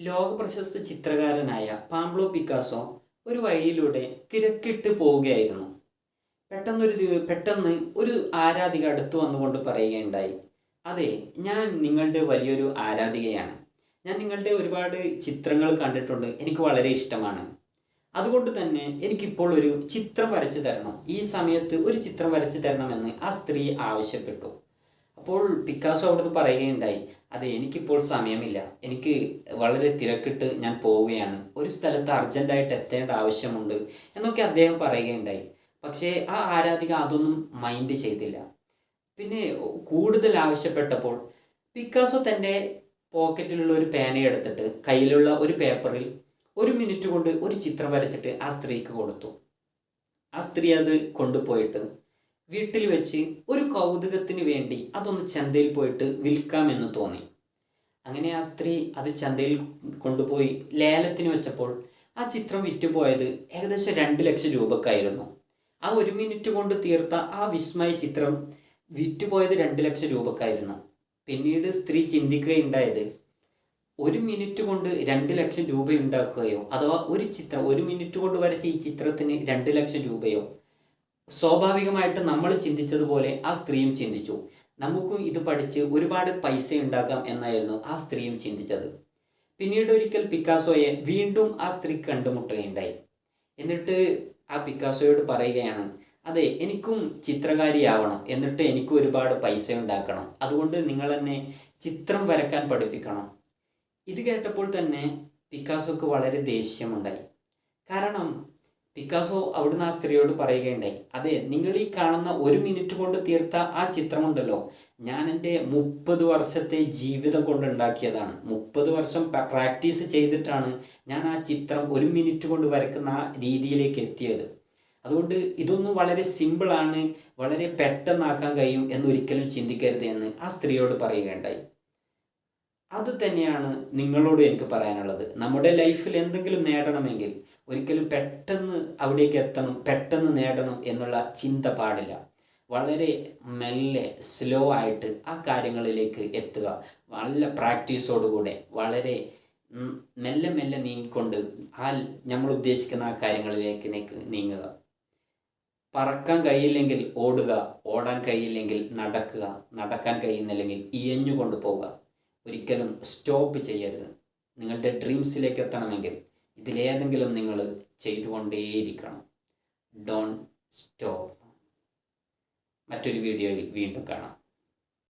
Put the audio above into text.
ലോകപ്രശസ്ത ചിത്രകാരനായ Pablo Picasso ഒരു വഴിയിലൂടെ തിരക്കിട്ട് പോവുകയായിരുന്നു. പെട്ടെന്നൊരു പെട്ടെന്ന് ഒരു ആരാധിക അടുത്തു വന്നുകൊണ്ട് പറയുകയുണ്ടായി. അതെ ഞാൻ നിങ്ങളുടെ വലിയൊരു ആരാധികയാണ്. ഞാൻ നിങ്ങളുടെ ഒരുപാട് ചിത്രങ്ങൾ കണ്ടിട്ടുണ്ട്. എനിക്ക് വളരെ ഇഷ്ടമാണ്. അതുകൊണ്ട് തന്നെ എനിക്കിപ്പോൾ ഒരു ചിത്രം വരച്ചു തരണം. ഈ സമയത്ത് ഒരു ചിത്രം വരച്ചു തരണമെന്ന് ആ സ്ത്രീ ആവശ്യപ്പെട്ടു. അപ്പോൾ പിക്കാസോ അവിടുന്ന് പറയുകയുണ്ടായി. അതെ എനിക്കിപ്പോൾ സമയമില്ല. എനിക്ക് വളരെ തിരക്കിട്ട് ഞാൻ പോവുകയാണ്. ഒരു സ്ഥലത്ത് അർജന്റായിട്ട് എത്തേണ്ട ആവശ്യമുണ്ട് എന്നൊക്കെ അദ്ദേഹം പറയുകയുണ്ടായി. പക്ഷേ ആ ആരാധിക അതൊന്നും മൈൻഡ് ചെയ്തില്ല. പിന്നെ കൂടുതൽ ആവശ്യപ്പെട്ടപ്പോൾ പിക്കാസോ തന്റെ പോക്കറ്റിലുള്ള ഒരു പേന എടുത്തിട്ട് കയ്യിലുള്ള ഒരു പേപ്പറിൽ ഒരു മിനിറ്റ് കൊണ്ട് ഒരു ചിത്രം വരച്ചിട്ട് ആ സ്ത്രീക്ക് കൊടുത്തു. ആ സ്ത്രീ അത് കൊണ്ടുപോയിട്ട് വീട്ടിൽ വെച്ച് ഒരു കൗതുകത്തിന് വേണ്ടി അതൊന്ന് ചന്തയിൽ പോയിട്ട് വിൽക്കാമെന്ന് തോന്നി. അങ്ങനെ ആ സ്ത്രീ അത് ചന്തയിൽ കൊണ്ടുപോയി ലേലത്തിന് വെച്ചപ്പോൾ ആ ചിത്രം വിറ്റുപോയത് ഏകദേശം രണ്ട് ലക്ഷം രൂപക്കായിരുന്നു. ആ ഒരു മിനിറ്റ് കൊണ്ട് തീർത്ത ആ വിസ്മയ ചിത്രം വിറ്റുപോയത് രണ്ട് ലക്ഷം രൂപക്കായിരുന്നു. പിന്നീട് സ്ത്രീ ചിന്തിക്കുകയുണ്ടായത് ഒരു മിനിറ്റ് കൊണ്ട് രണ്ട് ലക്ഷം രൂപ ഉണ്ടാക്കുകയോ അഥവാ ഒരു ചിത്രം ഒരു മിനിറ്റ് കൊണ്ട് വരച്ച ഈ ചിത്രത്തിന് രണ്ട് ലക്ഷം രൂപയോ? സ്വാഭാവികമായിട്ട് നമ്മൾ ചിന്തിച്ചതുപോലെ ആ സ്ത്രീയും ചിന്തിച്ചു. നമുക്കും ഇത് പഠിച്ച് ഒരുപാട് പൈസ ഉണ്ടാക്കാം എന്നായിരുന്നു ആ സ്ത്രീയും ചിന്തിച്ചത്. പിന്നീട് ഒരിക്കൽ പിക്കാസോയെ വീണ്ടും ആ സ്ത്രീ കണ്ടുമുട്ടുകയുണ്ടായി. എന്നിട്ട് ആ പിക്കാസോയോട് പറയുകയാണ് അതെ എനിക്കും ചിത്രകാരിയാവണം. എന്നിട്ട് എനിക്കും ഒരുപാട് പൈസ ഉണ്ടാക്കണം അതുകൊണ്ട് നിങ്ങൾ എന്നെ ചിത്രം വരക്കാൻ പഠിപ്പിക്കണം. ഇത് കേട്ടപ്പോൾ തന്നെ പിക്കാസോക്ക് വളരെ ദേഷ്യമുണ്ടായി. കാരണം പിക്കാസോ അവിടുന്ന് ആ സ്ത്രീയോട് പറയുകയുണ്ടായി അതെ നിങ്ങൾ ഈ കാണുന്ന ഒരു മിനിറ്റ് കൊണ്ട് തീർത്ത ആ ചിത്രമുണ്ടല്ലോ. ഞാൻ എന്റെ മുപ്പത് വർഷത്തെ ജീവിതം കൊണ്ട് ഉണ്ടാക്കിയതാണ്. മുപ്പത് വർഷം പ്രാക്ടീസ് ചെയ്തിട്ടാണ് ഞാൻ ആ ചിത്രം ഒരു മിനിറ്റ് കൊണ്ട് വരക്കുന്ന ആ രീതിയിലേക്ക് എത്തിയത്. അതുകൊണ്ട് ഇതൊന്നും വളരെ സിമ്പിളാണ് വളരെ പെട്ടെന്നാക്കാൻ കഴിയും എന്നൊരിക്കലും ചിന്തിക്കരുത് എന്ന് ആ സ്ത്രീയോട് പറയുകയുണ്ടായി. അത് തന്നെയാണ് നിങ്ങളോട് എനിക്ക് പറയാനുള്ളത്. നമ്മുടെ ലൈഫിൽ എന്തെങ്കിലും നേടണമെങ്കിൽ ഒരിക്കലും പെട്ടെന്ന് അവിടേക്ക് എത്തണം പെട്ടെന്ന് നേടണം എന്നുള്ള ചിന്ത പാടില്ല. വളരെ മെല്ലെ സ്ലോ ആയിട്ട് ആ കാര്യങ്ങളിലേക്ക് എത്തുക. നല്ല പ്രാക്ടീസോടുകൂടെ വളരെ മെല്ലെ മെല്ലെ നീങ്ങിക്കൊണ്ട് ആ നമ്മൾ ഉദ്ദേശിക്കുന്ന ആ കാര്യങ്ങളിലേക്ക് നീങ്ങുക. പറക്കാൻ കഴിയില്ലെങ്കിൽ ഓടുക ഓടാൻ കഴിയില്ലെങ്കിൽ നടക്കുക നടക്കാൻ കഴിയുന്നില്ലെങ്കിൽ ഇയഞ്ഞുകൊണ്ട് കൊണ്ടുപോവുക ഒരിക്കലും സ്റ്റോപ്പ് ചെയ്യരുത്. നിങ്ങളുടെ ഡ്രീംസിലേക്ക് എത്തണമെങ്കിൽ ഇതിലേതെങ്കിലും നിങ്ങൾ ചെയ്തുകൊണ്ടേയിരിക്കണം. Don't stop. മറ്റൊരു വീഡിയോയിൽ വീണ്ടും കാണാം.